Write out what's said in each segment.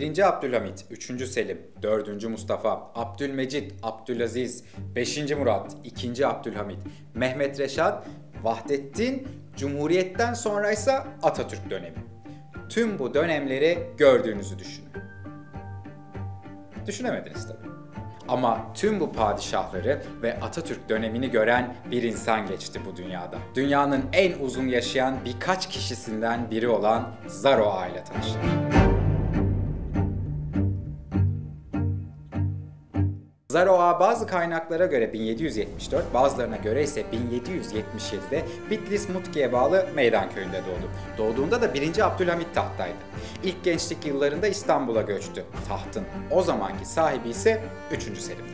1. Abdülhamit, 3. Selim, 4. Mustafa, Abdülmecit, Abdülaziz, 5. Murat, 2. Abdülhamit, Mehmet Reşat, Vahdettin, Cumhuriyet'ten sonra ise Atatürk dönemi. Tüm bu dönemleri gördüğünüzü düşünün. Düşünemediniz tabii. Ama tüm bu padişahları ve Atatürk dönemini gören bir insan geçti bu dünyada. Dünyanın en uzun yaşayan birkaç kişisinden biri olan Zaro ile tanıştık. Zaro Ağa bazı kaynaklara göre 1774, bazılarına göre ise 1777'de Bitlis Mutki'ye bağlı Meydan Köyü'nde doğdu. Doğduğunda da 1. Abdülhamit tahttaydı. İlk gençlik yıllarında İstanbul'a göçtü. Tahtın o zamanki sahibi ise 3. Selim.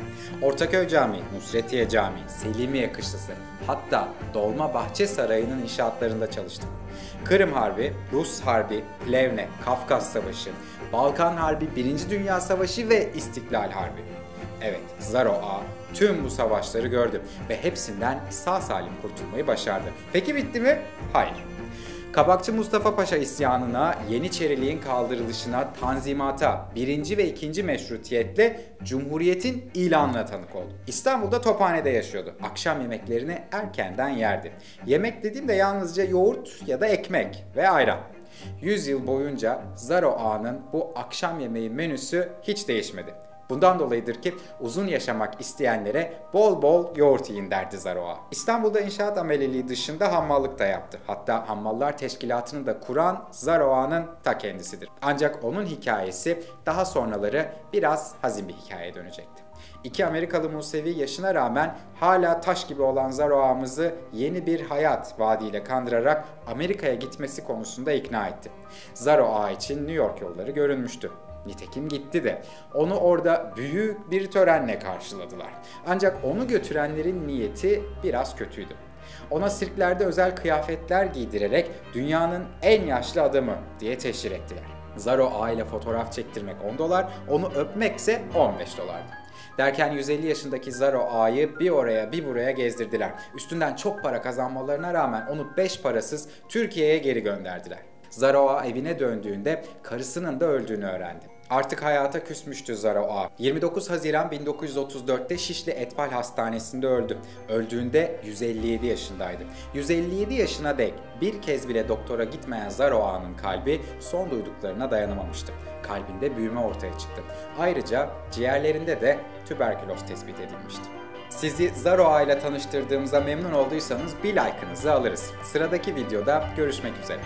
Ortaköy Camii, Nusretiye Camii, Selimiye Kışlası, hatta Dolmabahçe Sarayı'nın inşaatlarında çalıştı. Kırım Harbi, Rus Harbi, Plevne, Kafkas Savaşı, Balkan Harbi, Birinci Dünya Savaşı ve İstiklal Harbi. Evet, Zaro Ağa tüm bu savaşları gördü ve hepsinden sağ salim kurtulmayı başardı. Peki bitti mi? Hayır. Kabakçı Mustafa Paşa isyanına, Yeniçeriliğin kaldırılışına, tanzimata, birinci ve ikinci meşrutiyetle Cumhuriyet'in ilanına tanık oldu. İstanbul'da Tophane'de yaşıyordu. Akşam yemeklerini erkenden yerdi. Yemek dediğimde yalnızca yoğurt ya da ekmek ve ayran. 100 yıl boyunca Zaro Ağa'nın bu akşam yemeği menüsü hiç değişmedi. Bundan dolayıdır ki uzun yaşamak isteyenlere bol bol yoğurt yiyin derdi Zaroa. İstanbul'da inşaat ameliliği dışında hammallık da yaptı. Hatta hammallar teşkilatını da kuran Zaroa'nın ta kendisidir. Ancak onun hikayesi daha sonraları biraz hazin bir hikayeye dönecekti. İki Amerikalı Musevi yaşına rağmen hala taş gibi olan Zaroa'mızı yeni bir hayat vaadiyle kandırarak Amerika'ya gitmesi konusunda ikna etti. Zaroa için New York yolları görünmüştü. Nitekim gitti de. Onu orada büyük bir törenle karşıladılar. Ancak onu götürenlerin niyeti biraz kötüydü. Ona sirklerde özel kıyafetler giydirerek dünyanın en yaşlı adamı diye teşhir ettiler. Zaro aile fotoğraf çektirmek 10 dolar, onu öpmekse 15 dolardı. Derken 150 yaşındaki Zaro Ağa'yı bir oraya bir buraya gezdirdiler. Üstünden çok para kazanmalarına rağmen onu 5 parasız Türkiye'ye geri gönderdiler. Zaro evine döndüğünde karısının da öldüğünü öğrendi. Artık hayata küsmüştü Zaro 29 Haziran 1934'te Şişli Etfal Hastanesi'nde öldü. Öldüğünde 157 yaşındaydı. 157 yaşına dek bir kez bile doktora gitmeyen Zaro kalbi son duyduklarına dayanamamıştı. Kalbinde büyüme ortaya çıktı. Ayrıca ciğerlerinde de tüberküloz tespit edilmişti. Sizi Zaro ile tanıştırdığımıza memnun olduysanız bir like'ınızı alırız. Sıradaki videoda görüşmek üzere.